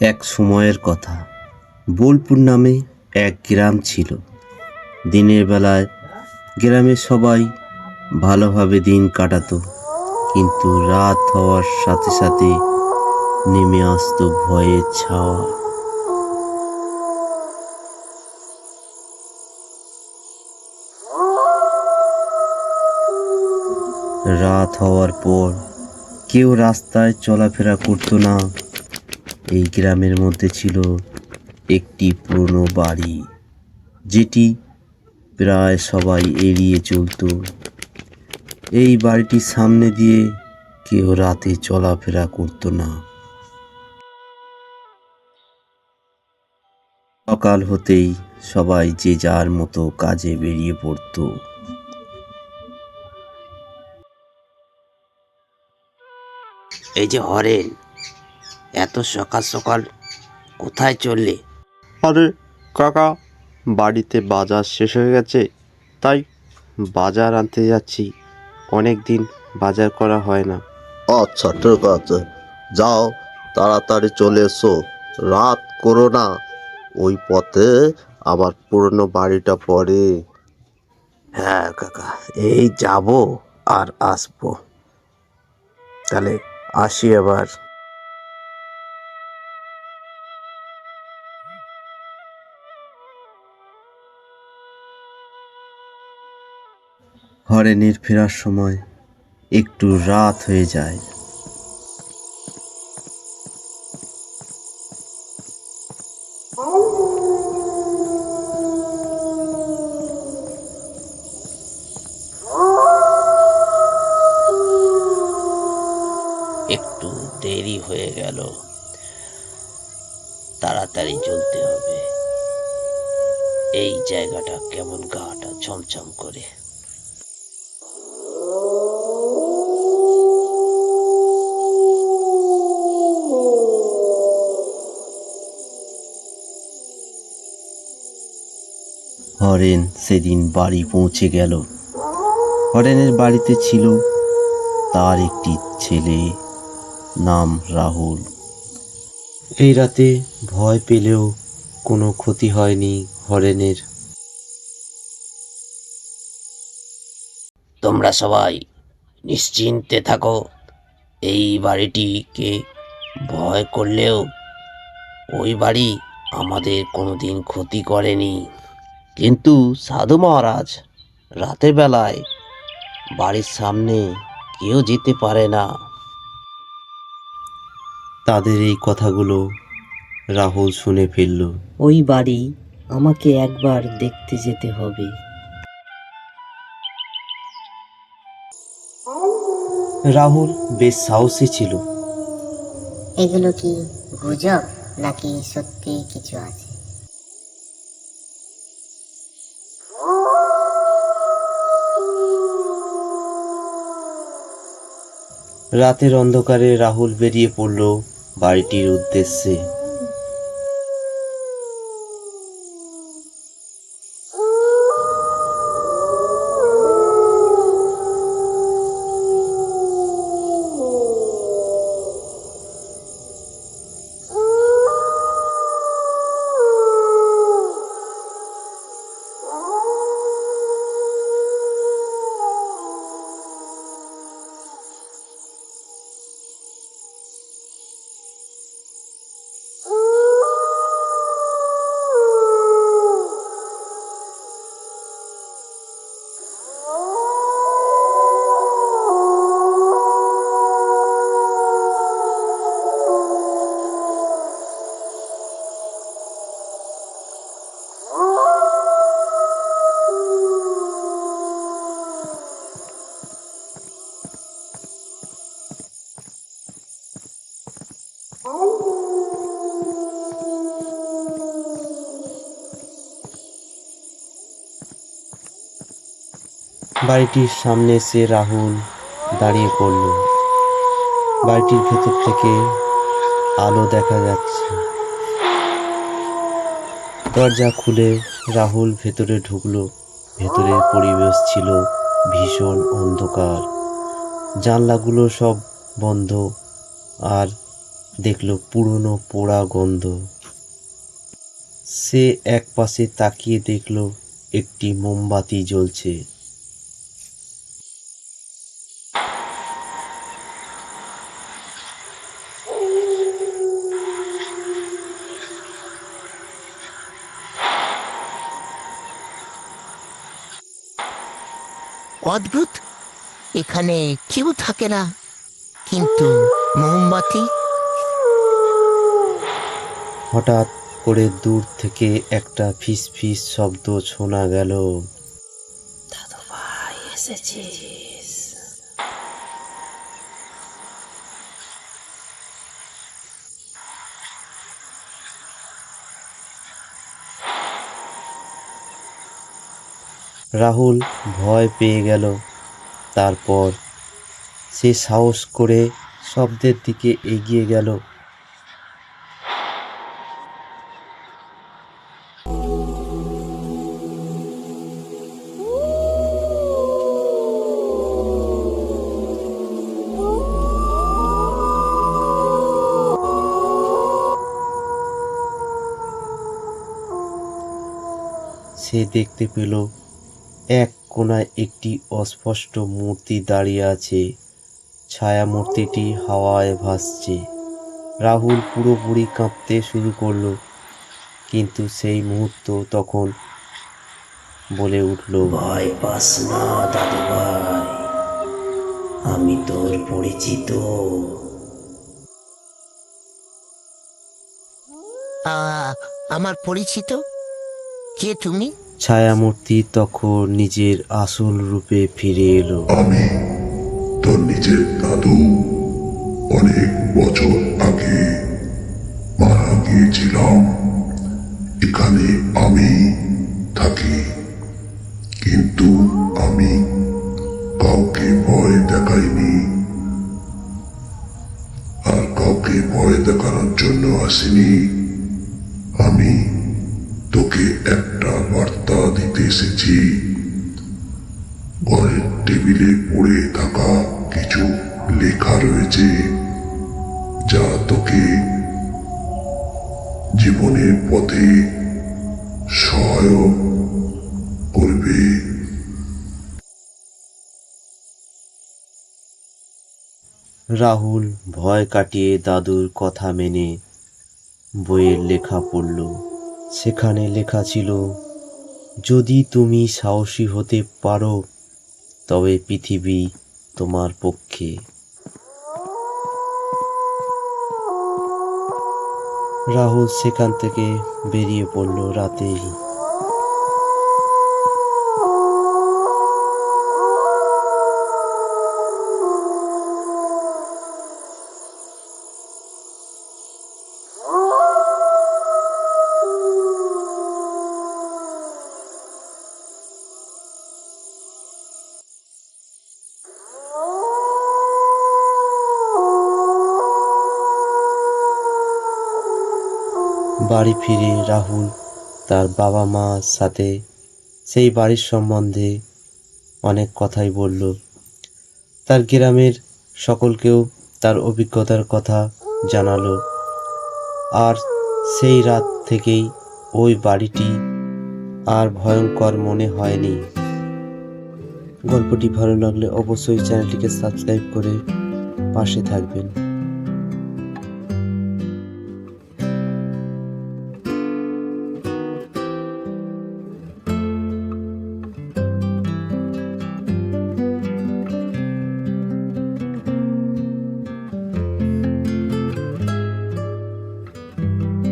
এক সময়ের কথা। বোলপুর নামে এক গ্রাম ছিল। দিনের বেলায় গ্রামের সবাই ভালোভাবে দিন কাটাতো, কিন্তু রাত হওয়ার সাথে সাথে নেমে আসতো ভয়ের ছাওয়া। রাত হওয়ার পর কেউ রাস্তায় চলাফেরা করতো না। এই গ্রামের মধ্যে ছিল একটি পুরনো বাড়ি, যেটি প্রায় সবাই এড়িয়ে চলতো। এই বাড়িটির সামনে দিয়ে কেউ রাতে চলাফেরা করতো না। সকাল হতেই সবাই যে যার মতো কাজে বেরিয়ে পড়তো। এই যে হরেন এত সকাল সকাল কোথায় চললে? আরে কাকা বাড়িতে বাজার শেষ হয়ে গেছে তাই বাজার আনতে যাচ্ছি। অনেক দিন বাজার করা হয় না। আচ্ছা ঠিক আছে। যাও তাড়াতাড়ি চলে এসো। রাত করো না ওই পথে আমার পুরনো বাড়িটা পড়ে। হ্যাঁ কাকা এই যাব আর আসব। তাহলে আসি আবার। হরেনের ফেরার সময় একটু রাত হয়ে যায়। একটু দেরি হয়ে গেল। তাড়াতাড়ি চলতে হবে। এই জায়গাটা কেমন গাটা ছমছম করে। হরেন সেদিন বাড়ি পৌঁছে গেল। হরেনের বাড়িতে ছিল তার একটি ছেলে নাম রাহুল। এই রাতে ভয় পেলেও কোনো ক্ষতি হয়নি হরেনের। তোমরা সবাই নিশ্চিন্তে থাকো, এই বাড়িটিকে ভয় করলেও ওই বাড়ি আমাদের কোনোদিন ক্ষতি করেনি। কিন্তু সাধু মহারাজ রাতের বেলায় বাড়ির সামনে কেউ যেতে পারে না। তাদের এই কথাগুলো রাহুল শুনে ফেলল। ওই বাড়ি আমাকে একবার দেখতে যেতে হবে। রাহুল বেশ সাহসী ছিল। এগুলো কি গুজব নাকি সত্যি কিছু আছে? রাতের অন্ধকারে রাহুল বেরিয়ে পড়ল বাড়িটির উদ্দেশ্যে। বাড়িটির সামনে এসে রাহুল দাঁড়িয়ে পড়ল। বাড়িটির ভেতর থেকে আলো দেখা যাচ্ছে। দরজা খুলে রাহুল ভেতরে ঢুকলো। ভেতরের পরিবেশ ছিল ভীষণ অন্ধকার। জানলাগুলো সব বন্ধ আর দেখল পুরনো পোড়া গন্ধ। সে এক পাশে তাকিয়ে দেখল একটি মোমবাতি জ্বলছে। অদ্ভুত। এখানে কেউ থাকে না কিন্তু মোমবাতি। হঠাৎ করে দূর থেকে একটা ফিস ফিস শব্দ শোনা গেল। দাদু ভাই এসেছিস রাহুল ভয় পেয়ে গেল। তারপর সে সাহস করে শব্দের দিকে এগিয়ে গেল। সে দেখতে পেল এক কোণায় একটি অস্পষ্ট মূর্তি দাঁড়িয়ে আছে। ছায়া মূর্তিটি হাওয়ায় ভাসছে। রাহুল পুরোপুরি কাঁপতে শুরু করল কিন্তু সেই মুহূর্ত তখন বলে উঠল ভয় পাস না দাদু ভাই আমি তোর পরিচিত। আ, আমার পরিচিত? কে তুমি? ছায়ামূর্তি তখন নিজের আসল রূপে ফিরে এলো। আমি তোর নিজের দাদু অনেক বছর আগে মারা গিয়েছিলাম। এখানে আমি থাকি। কিন্তু আমি কাউকে ভয় দেখাইনি। আর কাউকে ভয় দেখানোর জন্য আসিনি। আমি তোকে একটা বার্তা দিতে এসেছি। ঘরের টেবিলে পড়ে থাকা কিছু লেখা রয়েছে, যা তোকে জীবনের পথে সহায়ক করবে। রাহুল ভয় কাটিয়ে দাদুর কথা মেনে বইয়ের লেখা পড়ল। সেখানে লেখা ছিল, যদি তুমি সাহসী হতে পারো, তবে পৃথিবী তোমার পক্ষে। রাহুল সেখান থেকে বেরিয়ে পড়ল রাতেই। বাড়ি ফিরে রাহুল তার বাবা মার সাথে সেই বাড়ির সম্বন্ধে অনেক কথাই বলল। তার গ্রামের সকলকেও তার অভিজ্ঞতার কথা জানালো। আর সেই রাত থেকেই ওই বাড়িটি আর ভয়ঙ্কর মনে হয়নি। গল্পটি ভালো লাগলে অবশ্যই চ্যানেলটিকে সাবস্ক্রাইব করে পাশে থাকবেন।